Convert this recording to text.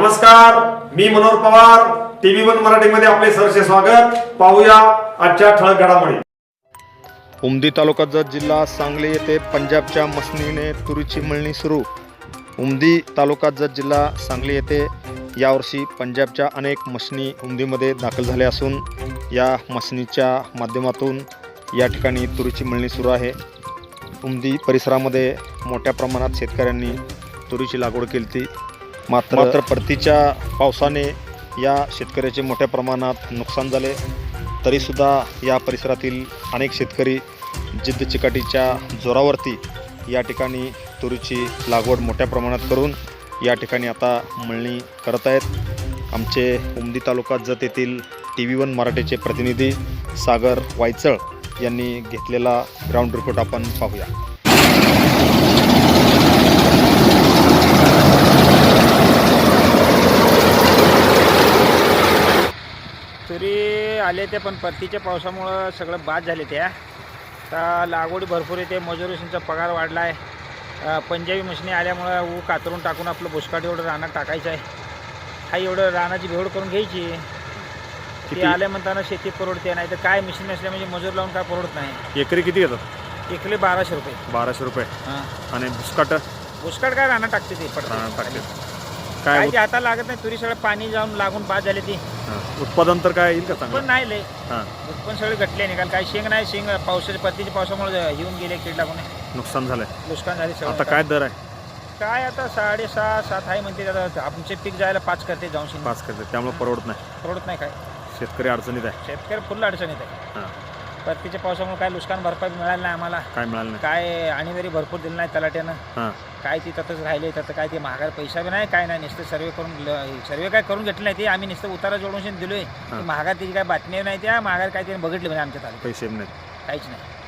नमस्कार मी Manohar Pawar TV one मराठीमध्ये आपले सरसे स्वागत. पाहूया आजच्या ठळक घडामोडी. उमदी तालुक्याचा जिल्हा सांगली येथे पंजाबच्या मसनीने तुरीची मळणी सुरू. उमदी तालुक्याचा जिल्हा सांगली येथे यावर्षी पंजाबच्या अनेक मशनी उमदीमध्ये दाखल झाल्या असून या मशनीच्या माध्यमातून या ठिकाणी तुरीची मळणी सुरू आहे. उमदी परिसरामध्ये मोठ्या प्रमाणात शेतकऱ्यांनी तुरीची लागवड केली ती मात्र मात्र परतीच्या पावसाने या शेतकऱ्याचे मोठ्या प्रमाणात नुकसान झाले. तरीसुद्धा या परिसरातील अनेक शेतकरी जिद्द चिकाटीच्या जोरावरती या ठिकाणी तुरीची लागवड मोठ्या प्रमाणात करून या ठिकाणी आता मळणी करत आहेत. आमचे उमदी तालुका जत येथील टी व्ही वन मराठीचे प्रतिनिधी सागर वायचळ यांनी घेतलेला ग्राउंड रिपोर्ट आपण पाहूया तुरी आले ते पण परतीच्या पावसामुळं सगळं बाद झाले त्या आता लागवडी भरपूर येते मजुरीशींचा पगार वाढला आहे पंजाबी मशिनी आल्यामुळं ऊ कातरून टाकून आपलं बुसकाट एवढं रानात टाकायचं आहे. हा एवढं रानाची भेवड करून घ्यायची. ते किती? आले म्हणताना शेती परवडते नाही तर काय मशीन नसल्या म्हणजे मजूर लावून काय परवडत नाही. एकरी किती येतं एकले बाराशे रुपये. बाराशे रुपये. हां. आणि बुसकाट बुसकाट काय रानात टाकते ते पडतं. टाकते. काय आता लागत नाही तुरी सगळं पाणी जाऊन लागून बाद झाले ती. उत्पादन तर काय येईल का पण चांगलं नाही लय. हां. पण सगळे घटले निकाल. काय शेंग नाही शेंग पावसाच्या पत्तीच्या पावसामुळे येऊन गेले कीड लागून. नुकसान झालंय. नुकसान झाले सगळं. आता काय दर आहे? काय आता साडेसहा सात आहे म्हणते आता आमचे पीक जायला पाच करते जाऊन. शेंग पाच करते. त्यामुळे परवडत नाही. परवडत नाही काय. शेतकरी अडचणीत आहे. शेतकरी फुल अडचणीत आहे. हां. परतीच्या पावसामुळे काय नुकसान भरपाई मिळाली नाही आम्हाला. काय मिळालं नाही? काय आणीवरी भरपूर दिली नाही तलाट्यानं. हां. काय ती तसंच राहिले तर काय ते महागार पैसा बी नाही काय नाही नुसतं सर्वे करून सर्वे काय करून घेतलं नाही ते. आम्ही नुसतं उतारा जोडून दिलोय. महागार त्याची काय बातमी नाही त्या महागार काय त्याने बघितली म्हणजे आमच्या तालुक्यात. पैसे नाही काहीच नाही.